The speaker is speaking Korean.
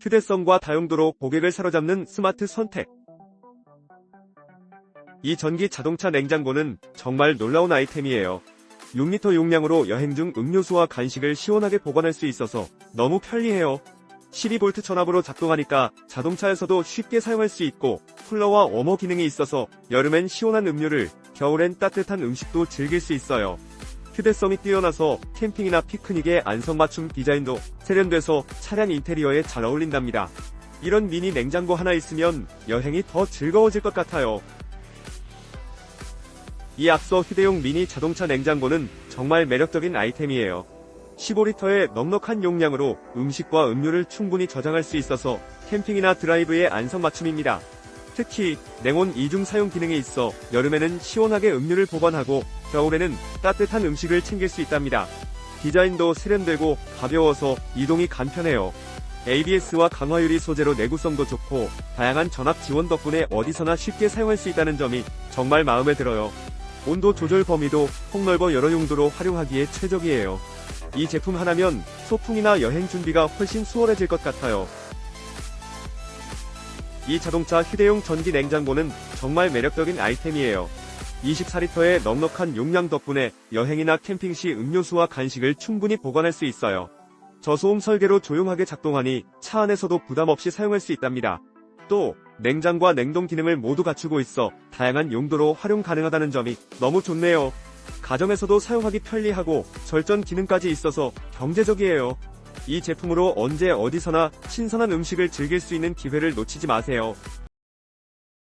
휴대성과 다용도로 고객을 사로잡는 스마트 선택. 이 전기 자동차 냉장고는 정말 놀라운 아이템이에요. 6리터 용량으로 여행 중 음료수와 간식을 시원하게 보관할 수 있어서 너무 편리해요. 12V 전압으로 작동하니까 자동차에서도 쉽게 사용할 수 있고 쿨러와 워머 기능이 있어서 여름엔 시원한 음료를 겨울엔 따뜻한 음식도 즐길 수 있어요. 휴대성이 뛰어나서 캠핑이나 피크닉에 안성맞춤 디자인도 세련돼서 차량 인테리어에 잘 어울린답니다. 이런 미니 냉장고 하나 있으면 여행이 더 즐거워질 것 같아요. 이 앞서 휴대용 미니 자동차 냉장고는 정말 매력적인 아이템이에요. 15리터의 넉넉한 용량으로 음식과 음료를 충분히 저장할 수 있어서 캠핑이나 드라이브에 안성맞춤입니다. 특히 냉온 이중 사용 기능이 있어 여름에는 시원하게 음료를 보관하고 겨울에는 따뜻한 음식을 챙길 수 있답니다. 디자인도 세련되고 가벼워서 이동이 간편해요. ABS와 강화유리 소재로 내구성도 좋고 다양한 전압 지원 덕분에 어디서나 쉽게 사용할 수 있다는 점이 정말 마음에 들어요. 온도 조절 범위도 폭넓어 여러 용도로 활용하기에 최적이에요. 이 제품 하나면 소풍이나 여행 준비가 훨씬 수월해질 것 같아요. 이 자동차 휴대용 전기 냉장고는 정말 매력적인 아이템이에요. 24리터의 넉넉한 용량 덕분에 여행이나 캠핑 시 음료수와 간식을 충분히 보관할 수 있어요. 저소음 설계로 조용하게 작동하니 차 안에서도 부담 없이 사용할 수 있답니다. 또 냉장과 냉동 기능을 모두 갖추고 있어 다양한 용도로 활용 가능하다는 점이 너무 좋네요. 가정에서도 사용하기 편리하고 절전 기능까지 있어서 경제적이에요. 이 제품으로 언제 어디서나 신선한 음식을 즐길 수 있는 기회를 놓치지 마세요.